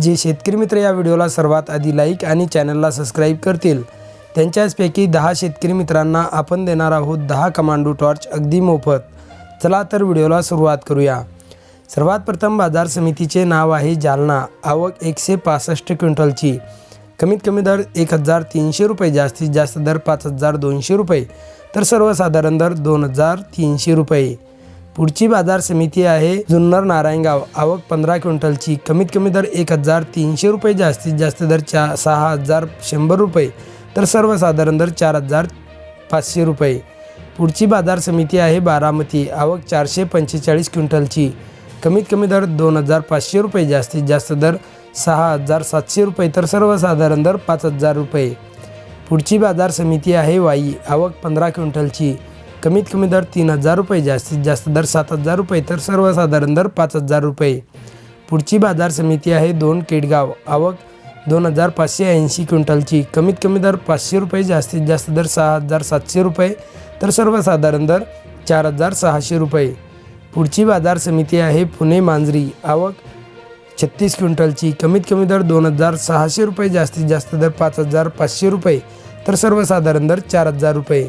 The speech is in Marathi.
जे शेतकरी मित्र या व्हिडिओला सर्वात आधी लाईक आणि चॅनलला सबस्क्राईब करतील. त्यांच्याचपैकी दहा शेतकरी मित्रांना आपण देणार आहोत दहा कमांडो टॉर्च अगदी मोफत. चला तर व्हिडिओला सुरुवात करूया. सर्वात प्रथम बाजार समितीचे नाव आहे जालना. आवक एकशे पासष्ट क्विंटलची. कमीत कमी दर एक हजार तीनशे रुपये जास्तीत जास्त दर पाच हजार दोनशे रुपये. तर सर्वसाधारण दर दोन हजार तीनशे रुपये. पुढची बाजार समिती आहे जुन्नर नारायणगाव. आवक पंधरा क्विंटलची. कमीत कमी दर एक हजार तीनशे रुपये जास्तीत जास्त दर चा सहा हजार शंभर रुपये तर सर्वसाधारण दर चार हजार पाचशे रुपये. पुढची बाजार समिती आहे बारामती. आवक चारशे पंचेचाळीस क्विंटलची. कमीत कमी दर दोन हजार पाचशे रुपये जास्तीत जास्त दर सहा हजार सातशे रुपये तर सर्वसाधारण दर पाच हजार रुपये. पुढची बाजार समिती आहे वाई. आवक पंधरा क्विंटलची. कमीत कमी दर तीन हजार रुपये जास्तीत जास्त दर सात हजार रुपये तर सर्वसाधारण दर पाच हजार रुपये. पुढची बाजार समिती आहे दोन केडगाव आवक दोन हजार पाचशे ऐंशी क्विंटलची. कमीत कमी दर पाचशे रुपये जास्तीत जास्त दर सहा हजार सातशे रुपये तर सर्वसाधारण दर चार हजार सहाशे रुपये. पुढची बाजार समिती आहे पुणे मांजरी आवक छत्तीस क्विंटलची. कमीत कमी दर दोन हजार सहाशे रुपये जास्तीत जास्त दर पाच हजार पाचशे रुपये तर सर्वसाधारण दर चार हजार रुपये.